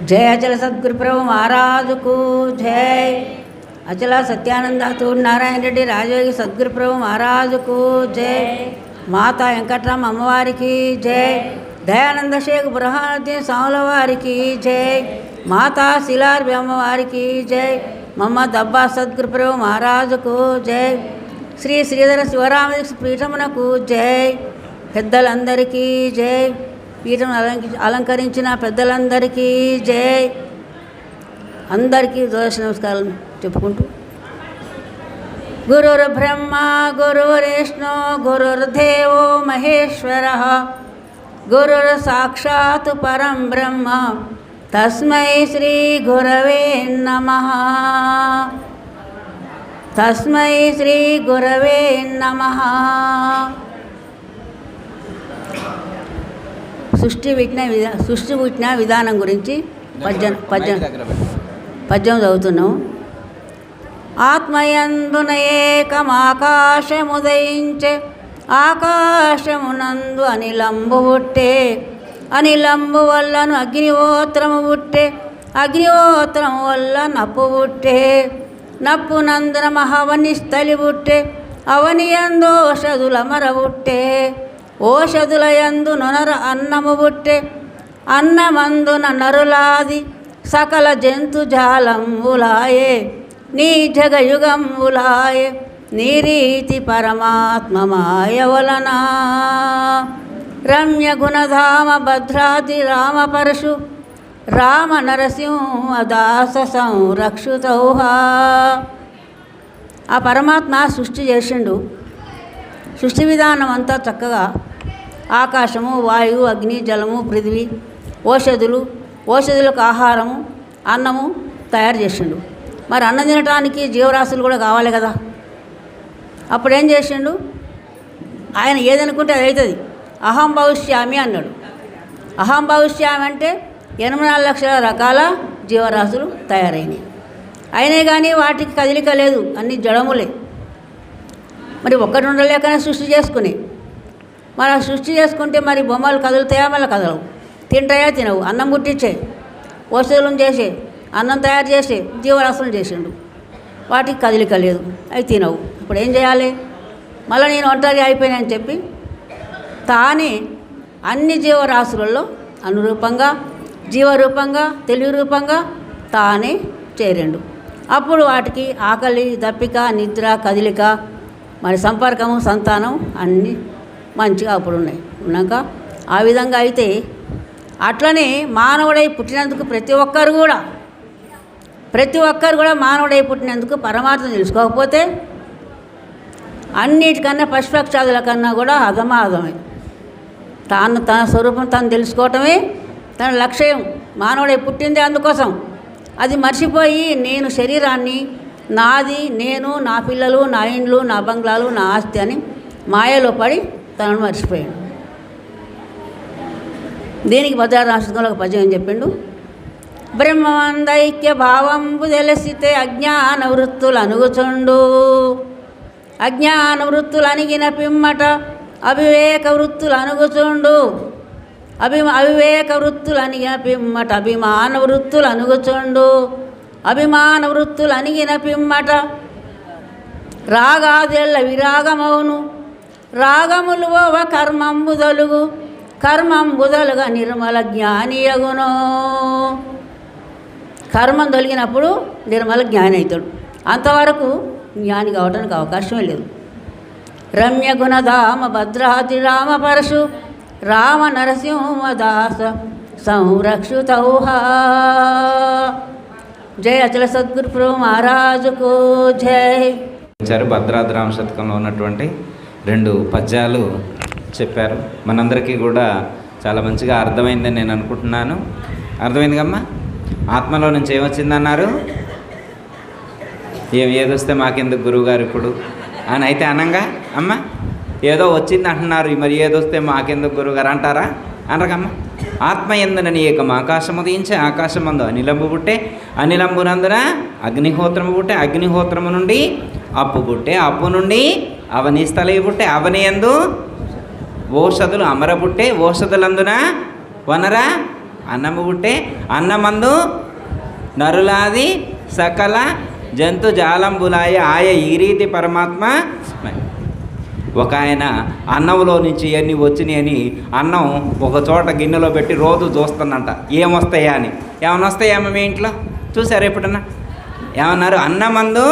జయ అచల సద్గురుప్రభు మహారాజుకు జై అచల సత్యానంద నారాయణ రెడ్డి రాజయోగి సద్గురుప్రభు మహారాజుకు జై మాతా వెంకట్రామ అమ్మవారికి జై దయానంద షేక్ బురహానుద్దీన్ స్వాముల వారికి జై మాతా శిలార్బి అమ్మవారికి జై మమ్మ దబ్బా సద్గురుప్రభు మహారాజుకు జై శ్రీ శ్రీధర శివరామ పీఠమునకు జై పెద్దలందరికీ జై పీఠం అలంకి అలంకరించిన పెద్దలందరికీ జై. అందరికీ దోష నమస్కారం చెప్పుకుంటూ. గురుర్ బ్రహ్మ గురుర్విష్ణు గురుర్దేవో మహేశ్వర. గురుర్ సాక్షాత్ పరం బ్రహ్మ. తస్మై శ్రీ గురవే నమ. తస్మై శ్రీ గురవే నమ. సృష్టి పుట్టిన విధా సృష్టి పుట్టిన విధానం గురించి పద్యం పద్యం పద్యం చదువుతున్నాం. ఆత్మయందున ఏకమాకాశముదయించే ఆకాశమునందు అనిలంబు పుట్టే అనిలంబు వల్లను అగ్నిహోత్రము పుట్టే అగ్నిహోత్రము వల్ల నప్పు పుట్టే నప్పు నందున మహవని స్థలి పుట్టే అవనియందు ఓషధుల మర ఓషధులయందు ఓషధుల నొనర అన్నము బుట్టె అన్నమందున నరులాది సకల జంతు జాలంబులాయే నీ జగయుగంబులాయే నీ రీతి పరమాత్మమాయ వలన. రమ్య గుణధామ భద్రాది రామ పరశు రామ నరసింహ దాస సంరక్షుతౌహా ఆ పరమాత్మ సృష్టి చేసిండు. సృష్టి విధానం అంతా చక్కగా ఆకాశము వాయువు అగ్ని జలము పృథివీ ఓషధులు ఓషధులకు ఆహారము అన్నము తయారు చేసిండు. మరి అన్నం తినటానికి జీవరాశులు కూడా కావాలి కదా. అప్పుడు ఏం చేసిండు? ఆయన ఏదనుకుంటే అది అవుతుంది. అహం భవిష్యామి అన్నాడు. అహం భవిష్యామి అంటే ఎనభై నాలుగు లక్షల రకాల జీవరాశులు తయారైనాయి. అయినాయి కానీ వాటికి కదలిక లేదు. అన్ని జడములే. మరి ఒక్కటి ఉండలేకనే సృష్టి చేసుకునే మన సృష్టి చేసుకుంటే మరి బొమ్మలు కదులుతాయా? మళ్ళీ కదలవు. తింటాయా? తినవు. అన్నం పుట్టించే. వసూలు చేసే. అన్నం తయారు చేసే. జీవరాశులు చేసిండు. వాటికి కదలిక లేదు. అవి తినవు. ఇప్పుడు ఏం చేయాలి? మళ్ళీ నేను ఒంటరి అయిపోయానని చెప్పి తానే అన్ని జీవరాశులలో అనురూపంగా జీవరూపంగా తెలివి రూపంగా తానే చేరిండు. అప్పుడు వాటికి ఆకలి దప్పిక నిద్ర కదిలిక మరి సంపర్కము సంతానం అన్నీ మంచిగా అప్పుడు ఉన్నాయి. ఉన్నాక ఆ విధంగా అయితే అట్లనే మానవుడై పుట్టినందుకు ప్రతి ఒక్కరు కూడా ప్రతి ఒక్కరు కూడా మానవుడై పుట్టినందుకు పరమాత్మ తెలుసుకోకపోతే అన్నిటికన్నా పశుపక్షాదుల కన్నా కూడా అధమాధమే తాను తన స్వరూపం తను తెలుసుకోవటమే తన లక్ష్యం. మానవుడై పుట్టిందే అందుకోసం. అది మర్చిపోయి నేను శరీరాన్ని నాది నేను నా పిల్లలు నా ఇండ్లు నా బంగ్లాలు నా ఆస్తి అని మాయలో పడి తనను మర్చిపోయాడు. దీనికి భద్రారాష్ట్రంలో ఒక పద్యం ఏం చెప్పిండు? బ్రహ్మమందైక్య భావంబు తెలిసితే అజ్ఞాన వృత్తులు అనుగుచుండు అజ్ఞాన వృత్తులు అణిగిన పిమ్మట అవివేక వృత్తులు అనుగుచుండు అభి అవివేక వృత్తులు అణిగిన పిమ్మట అభిమాన వృత్తులు అనుగుచుండు అభిమాన వృత్తులు అణిగిన పిమ్మట రాగాదెళ్ళ విరాగమవును రాగములు బుదలుగు కర్మంబుదలుగు కర్మంబుదలుగా నిర్మల జ్ఞానియగును. కర్మం తొలగినప్పుడు నిర్మల జ్ఞాని అవుతాడు అంతవరకు జ్ఞాని కావడానికి అవకాశమే లేదు. రమ్య గుణధామ భద్రాది రామ పరశు రామ నరసింహదాస సంరక్షుతౌహా జయ అచల సద్గురు ప్రభు మహారాజుకు జై. భద్రాద్రామ శతకంలో ఉన్నటువంటి రెండు పద్యాలు చెప్పారు. మనందరికీ కూడా చాలా మంచిగా అర్థమైందని నేను అనుకుంటున్నాను. అర్థమైంది కమ్మా? ఆత్మలో నుంచి ఏమొచ్చిందన్నారు? ఏం ఏదొస్తే మాకెందుకు గురువుగారు ఇప్పుడు? అని అయితే అనంగా అమ్మ ఏదో వచ్చింది అంటున్నారు మరి ఏదొస్తే మాకెందుకు గురువుగారు అంటారా? అనరకమ్మ ఆత్మ ఎందునని ఏకం ఆకాశము దించే ఆకాశమందు అనిలంబు పుట్టే అనిలంబునందున అగ్నిహోత్రము పుట్టే అగ్నిహోత్రము నుండి అప్పు పుట్టే అప్పు నుండి అవని స్థలీ పుట్టే అవని ఎందు? ఓషధులు అమర పుట్టే ఓషధులందున వనరా అన్నము పుట్టే అన్నమందు నరులాది సకల జంతు జాలంబులాయ ఆయ ఈ రీతి పరమాత్మ ఒక ఆయన అన్నంలో నుంచి ఇవన్నీ వచ్చినాయని అన్నం ఒక చోట గిన్నెలో పెట్టి రోజు చూస్తుందంట ఏమొస్తాయా అని? ఏమైనా వస్తాయేమో మీ ఇంట్లో? చూసారు ఎప్పుడన్నా? ఏమన్నారు? అన్నమందు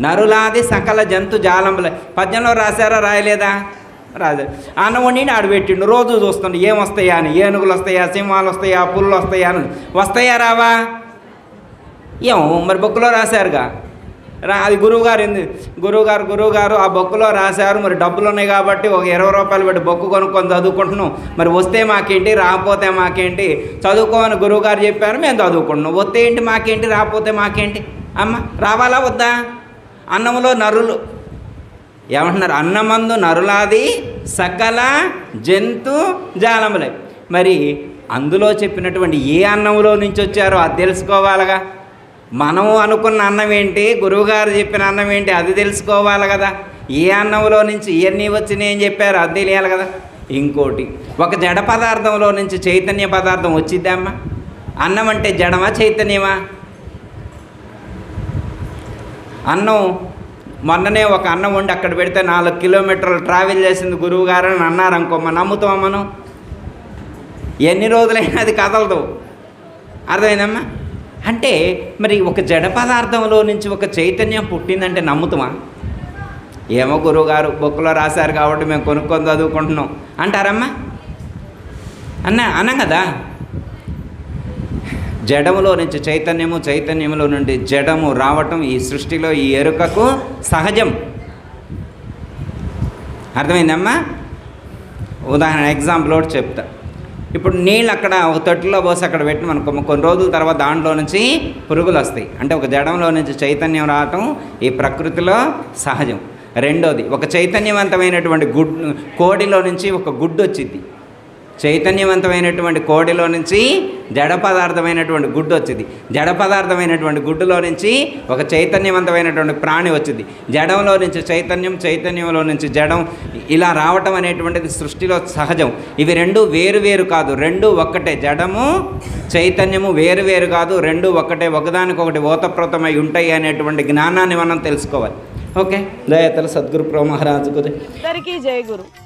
నరులాది సకల జంతు జాలంబుల. పద్యంలో రాశారా రాయలేదా? రాదు. అన్నం వండి ఆడు పెట్టిండు. రోజు చూస్తుండు వస్తాయా అని. ఏనుగులు వస్తాయా సింహాలు వస్తాయా పుల్లు వస్తాయా అని. వస్తాయా రావా? ఏం మరి బొక్కులో రాశారుగా. రా అది గురువుగారు ఎందు గురువుగారు గురువుగారు ఆ బొక్కులో రాశారు. మరి డబ్బులు ఉన్నాయి కాబట్టి ఒక ఇరవై రూపాయలు పెట్టి బొక్కు కొనుక్కొని చదువుకుంటున్నాం. మరి వస్తే మాకేంటి రాకపోతే మాకేంటి? చదువుకోమని గురువుగారు చెప్పారు మేము చదువుకుంటున్నాం. వస్తే ఏంటి మాకేంటి రాకపోతే మాకేంటి? అమ్మ రావాలా వద్దా? అన్నంలో నరులు. ఏమంటున్నారు? అన్నమందు నరులాది సకల జంతు జాలములే. మరి అందులో చెప్పినటువంటి ఏ అన్నంలో నుంచి వచ్చారో అది తెలుసుకోవాలిగా. మనము అనుకున్న అన్నం ఏంటి గురువుగారు చెప్పిన అన్నం ఏంటి అది తెలుసుకోవాలి కదా. ఏ అన్నంలో నుంచి ఇవన్నీ వచ్చినాయి అని చెప్పారు అది తెలియాలి కదా. ఇంకోటి ఒక జడ పదార్థంలో నుంచి చైతన్య పదార్థం వచ్చిద్దామా అన్నం అంటే జడమా చైతన్యమా? అన్నం మొన్ననే ఒక అన్నం వండి అక్కడ పెడితే నాలుగు కిలోమీటర్లు ట్రావెల్ చేసింది గురువు గారు అని అన్నారు అనుకో మనం నమ్ముతాం మనం? ఎన్ని రోజులైనా అది కదలదు. అర్థమైందమ్మా? అంటే మరి ఒక జడ పదార్థంలో నుంచి ఒక చైతన్యం పుట్టిందంటే నమ్ముతామా ఏమో గురువుగారు బుక్లో రాశారు కాబట్టి మేము కొనుక్కొని చదువుకుంటున్నాం. అంటారమ్మా? అన్న అన్నాం కదా? జడములో నుంచి చైతన్యము చైతన్యములో నుండి జడము రావటం ఈ సృష్టిలో ఈ ఎరుకకు సహజం. అర్థమైందమ్మా? ఉదాహరణ ఎగ్జాంపుల్ ఒకటి చెప్తా. ఇప్పుడు నీళ్ళు అక్కడ ఒక తొట్టులో పోసి అక్కడ పెట్టి మనకు కొన్ని రోజుల తర్వాత దాంట్లో నుంచి పురుగులు వస్తాయి. అంటే ఒక జడంలో నుంచి చైతన్యం రావటం ఈ ప్రకృతిలో సహజం. రెండోది ఒక చైతన్యవంతమైనటువంటి గుడ్ కోడిలో నుంచి ఒక గుడ్డు వచ్చింది. చైతన్యవంతమైనటువంటి కోడిలో నుంచి జడ పదార్థమైనటువంటి గుడ్డు వచ్చింది. జడ పదార్థమైనటువంటి గుడ్డులో నుంచి ఒక చైతన్యవంతమైనటువంటి ప్రాణి వచ్చింది. జడంలో నుంచి చైతన్యం చైతన్యంలో నుంచి జడం ఇలా రావటం అనేటువంటిది సృష్టిలో సహజం. ఇవి రెండు వేరు వేరు కాదు. రెండు ఒక్కటే. జడము చైతన్యము వేరు వేరు కాదు. రెండు ఒక్కటే. ఒకదానికొకటి ఓతప్రోతమై ఉంటాయి అనేటువంటి జ్ఞానాన్ని మనం తెలుసుకోవాలి. ఓకే? దయతల సద్గురు ప్రో మహారాజుకు అందరికీ జయ గురు.